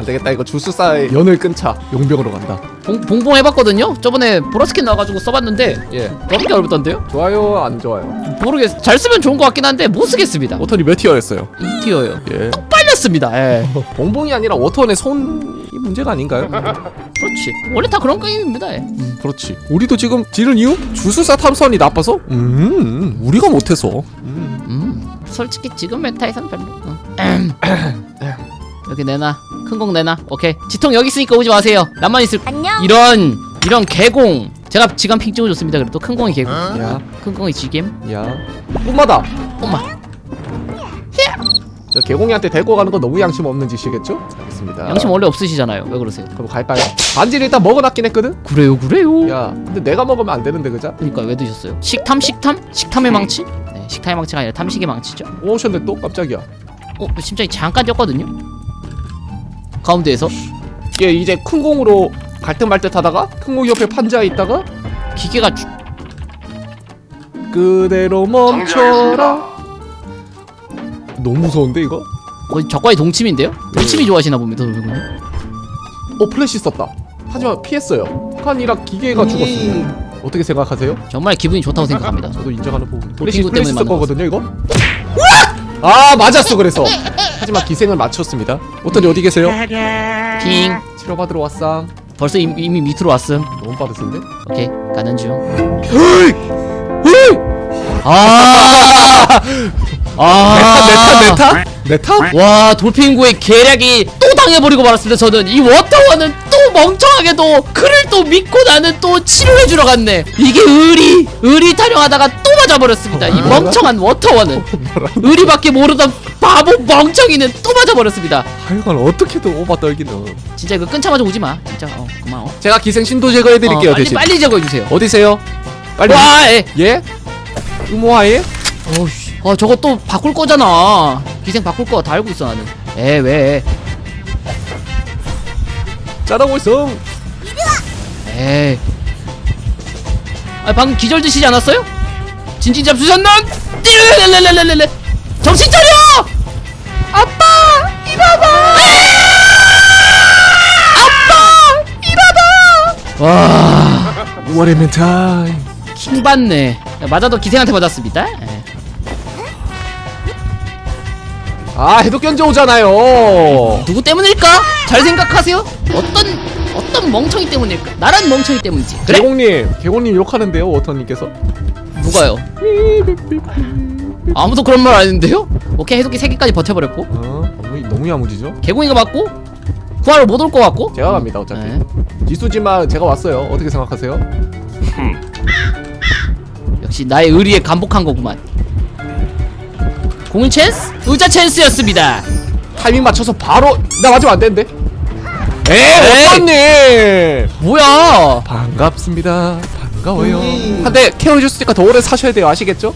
안 되겠다 이거 주술사의 연을 끊자 용병으로 간다 봉, 봉봉 해봤거든요? 저번에 보라스킨 나와가지고 써봤는데 예 너무 어렵던데요? 좋아요 안 좋아요 모르겠 잘 쓰면 좋은 것 같긴 한데 못 쓰겠습니다 워터니 몇 티어였어요? 2티어요 예 빨렸습니다 예 봉봉이 아니라 워터원의 손이 문제가 아닌가요? 그렇지 원래 다 그런 게임입니다 예. 음, 그렇지 우리도 지금 지른 이유? 주술사 탐선이 나빠서? 음 우리가 못해서 음. 음 솔직히 지금 메타에선 별로 응. 여기 내놔 큰공 내놔 오케이 지통 여기 있으니까 오지 마세요 나만 있을 안녕. 이런 이런 개공 제가 지금 핑 찍어줬습니다 그래도 큰 공이 개공 야, 큰 공이 지겜 야. 꿈마다. 엄마 저 개공이한테 데리고 가는 거 너무 양심 없는 짓이겠죠? 알겠습니다. 양심 원래 없으시잖아요 왜 그러세요 그럼 갈까요? 반지를 일단 먹어놨긴 했거든? 그래요 그래요 야, 근데 내가 먹으면 안 되는데, 그자? 그러니까 왜 드셨어요 식탐 식탐 식탐의 망치 네 식탐의 망치가 아니라 탐식의 망치죠 오셨네 또? 깜짝이야. 어 심장이 잠깐 뛰었거든요 가운데에서 얘 이제 큰 공으로 갈듯 말듯 하다가 큰 공 옆에 판자 있다가 기계가 주... 그대로 멈춰라. 너무 무서운데 이거? 거의 적과의 동침인데요 동침이 좋아하시나 봅니다 선생님 어 플래시 썼다. 하지만 피했어요. 칸이랑 기계가 죽었습니다. 어떻게 생각하세요? 정말 기분이 좋다고 생각합니다 저도 인정하는 부분. 또 플래시 플래시 때문에 쓸 거거든요 이거? 아 맞았어 그래서. 하지만 기생을 맞췄습니다. 어떤지 어디 계세요? 핑. 치료받으러 왔상. 벌써 이미, 이미 밑으로 왔음. 너무 빠르신데? 오케이 가는 중. 아, 아, 네타 네타 네타? 와 돌핀구의 계략이 또 당해버리고 말았습니다 저는. 이 워터원은 또 멍청하게도 그를 또 믿고 나는 또 치료해주러 갔네. 이게 의리 의리 타령하다가 또 맞아버렸습니다. 이 멍청한 워터원은. 의리밖에 모르던 바보 멍청이는 또 맞아버렸습니다 하여간 어떻게든 오바 떨기는. 진짜 이거 끊자마자 오지마 진짜 어 고마워 제가 기생 신도 제거해드릴게요 어, 빨리 대신. 빨리 제거해주세요 어디세요? 빨리. 와 에. 예? 의모하에? 어이씨 아 저거 또 바꿀 거잖아 기생 바꿀 거 다 알고 있어 나는 에왜 짜다고 있어. 에이 아 방금 기절 드시지 않았어요? 진진 잡수셨는? 띠르르르르르르 정신 차려! 와 What a time. 킹받네 맞아도 기생한테 맞았습니다 예. 아 해도 견제 오잖아요. 누구 때문일까? 잘 생각하세요 어떤 어떤 멍청이 때문일까? 나란 멍청이 때문이지 그래? 개공님, 개공님 욕하는데요 워터님께서. 누가요? 아무도 그런 말안 했는데요? 오케이 해독기 3개까지 버텨버렸고 어, 너무 너무 야무지죠? 개구이가 맞고 구하러 못 올 것 같고 제가 갑니다 어차피. 네. 지수지만 제가 왔어요. 어떻게 생각하세요? 역시 나의 의리에 감복한 거구만 공인 찬스? 의자 찬스였습니다 타이밍 맞춰서 바로 나 맞으면 안 되는데. 에이! 워터님. 뭐야 반갑습니다. 반가워요. 한데 케어 해줬으니까 더 오래 사셔야 돼요. 아시겠죠?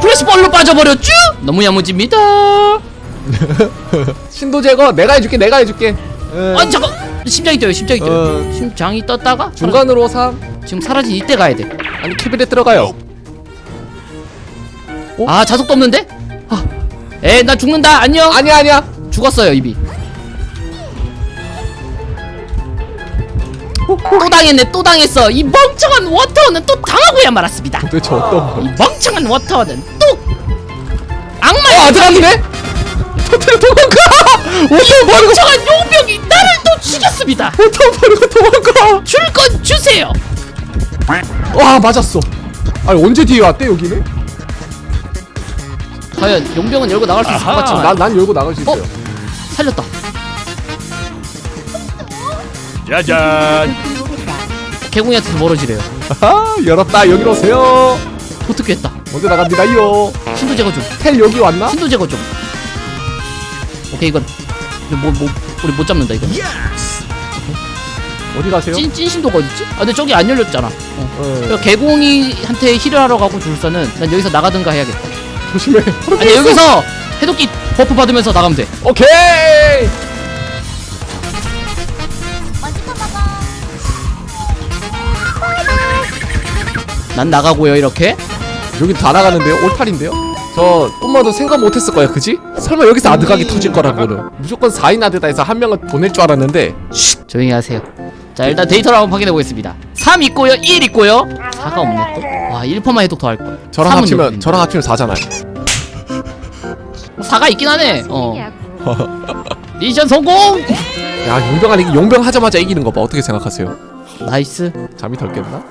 플래시 볼로 빠져버렸쥬? 너무 야무집니다 신도 제거 내가 해줄게. 내가 해줄게. 에, 아 잠깐 심장이 뛰어요 심장이 뛰어요 어. 심장이 떴다가 중간으로 3 사라- 지금 사라진 이때 가야 돼 아니 캐비넷 들어가요. 아 자석도 없는데? 아, 에나 죽는다 안녕 아니야 아니야. 죽었어요 이 또 당했네 또 당했어 이 멍청한 워터는 또 당하고야 말았습니다 도대체 어떤 이 거? 멍청한 워터는 또어 악마의 아들한테? 터트려 도망가! 워터 버리고 멍청한 용병이 나를 또 죽였습니다 워터 버리고 도망가! 줄 건 주세요 와 맞았어. 아니 언제 뒤에 왔대 여기는? 과연 용병은 열고 나갈 수 있을 것 같지만 난, 난 열고 나갈 수 있어요. 살렸다 짜잔 개구이한테서 멀어지래요 아 열었다 여기로 오세요. 어떻게 했다 먼저 나갑니다요. 신도 제거 좀 텔 여기 왔나? 신도 제거 좀 오케이 이건 이거 뭐, 뭐 우리 못 잡는다 이거 어디 가세요? 찐, 찐 신도가 어딨지? 아 근데 저기 안 열렸잖아 어. 어, 그러니까 개공이한테 힐을 하러 가고 줄서는 난 여기서 나가든가 해야겠다 조심해. 아니 여기서 해독기 버프 받으면서 나가면 돼난 오케이. 나가고요 이렇게? 여기 다 나가는데요? 올탈인데요? 저 꿈마도 생각 못했을 거야 그지? 설마 여기서 아드각이 터질 거라고는. 무조건 4인 아드다 해서 한 명은 보낼 줄 알았는데. 쉿 조용히 하세요. 자 일단 데이터를 한번 확인해 보겠습니다. 3 있고요 1 있고요. 4가 없네 또와 1%만 해도 더 할걸 저랑 합치면 저랑 합치면 4잖아요. 4가 있긴 하네. 어. 미션 성공! 야 용병 아니 용병 하자마자 이기는 거 봐. 어떻게 생각하세요? 나이스. 잠이 덜 깼나?